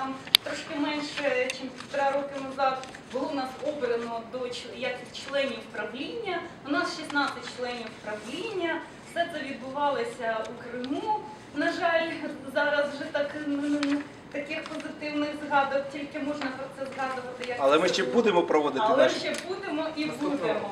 там трошки менше, ніж півтора роки назад, було в нас обрано до як членів правління. У нас 16 членів правління. Все це відбувалося у Криму. На жаль, зараз вже так таких позитивних згадок, тільки можна про це згадувати. Як Але ми ще будемо проводити. Але наші. ще будемо і будемо.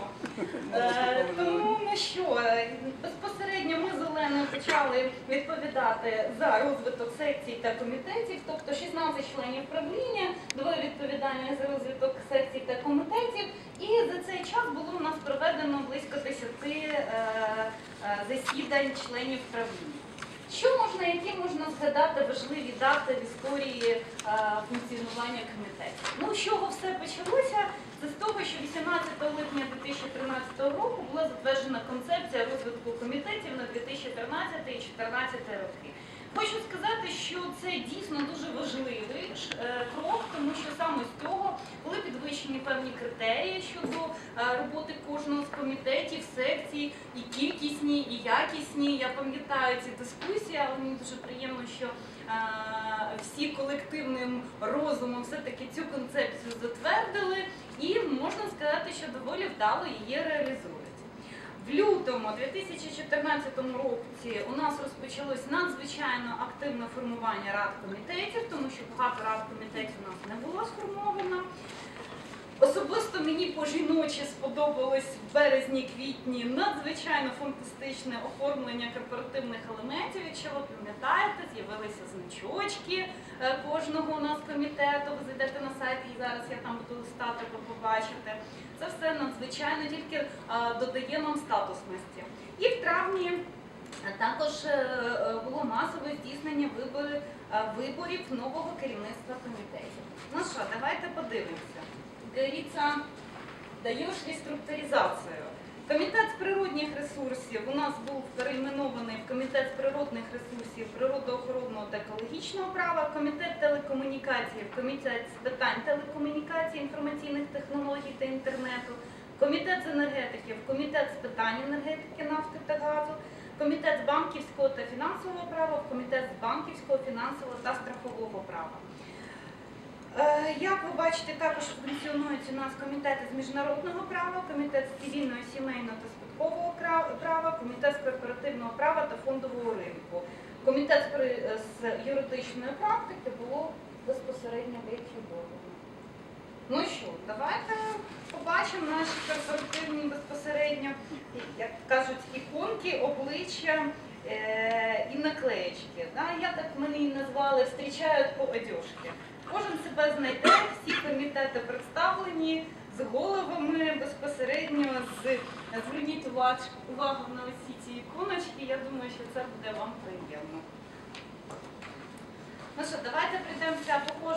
Е, тому що, е, безпосередньо ми з Оленою почали відповідати за розвиток секцій та комітетів, тобто 16 членів правління, двоє відповідальних за розвиток секцій та комітетів. І за цей час було у нас проведено близько 10 е, е, засідань членів правління. Що можна, які можна згадати важливі дати в історії функціонування комітетів? Ну, з чого все того, що 18 липня 2013 року була затверджена концепція розвитку комітетів на 2013 і 2014 роки. Хочу сказати, що це дійсно дуже важливий е, крок, тому що саме з цього були підвищені певні критерії щодо е, роботи кожного з комітетів, секцій, і кількісні, і якісні. Я пам'ятаю ці дискусії, але мені дуже приємно, що е, всі колективним розумом все-таки цю концепцію затвердили, і можна сказати, що доволі вдало її реалізують. В лютому 2014 році у нас розпочалось надзвичайно активне формування рад комітетів, тому що багато рад комітетів у нас не було сформовано. Особисто мені по жіночі сподобалось в березні-квітні надзвичайно фантастичне оформлення корпоративних елементів. Якщо ви пам'ятаєте, з'явилися значочки е, кожного у нас комітету. Ви зайдете на сайт і зараз я там буду листати, ви побачите. Це все надзвичайно тільки е, додає нам статусності. І в травні е, також було масове здійснення виборів нового керівництва комітетів. Ну що, давайте подивимося. Говорится, даєш реструктуризацію. Комітет з природних ресурсів у нас був перейменований в комітет з природних ресурсів, природоохоронного та екологічного права, комітет телекомунікацій, комітет з питань телекомунікацій, інформаційних технологій та інтернету, комітет з енергетики, комітет з питань енергетики, нафти та газу, комітет з банківського та фінансового права, комітет з банківського, фінансового та страхового права. Е, Як ви бачите, також функціонують у нас комітети з міжнародного права, комітет з цивільного, сімейного та спадкового права, комітет з корпоративного права та фондового ринку. Комітет з юридичної практики було безпосередньо вихідовано. Ну що, давайте побачимо наші корпоративні безпосередньо, як кажуть, іконки, обличчя е, і наклеєчки. Да? Я так мене і назвали «Встрічають по одежці». Кожен себе знайде, всі комітети представлені з головами безпосередньо з зверніть увагу на усі ці іконочки. Я думаю, що це буде вам приємно. Ну що, давайте прийдемося по кожному.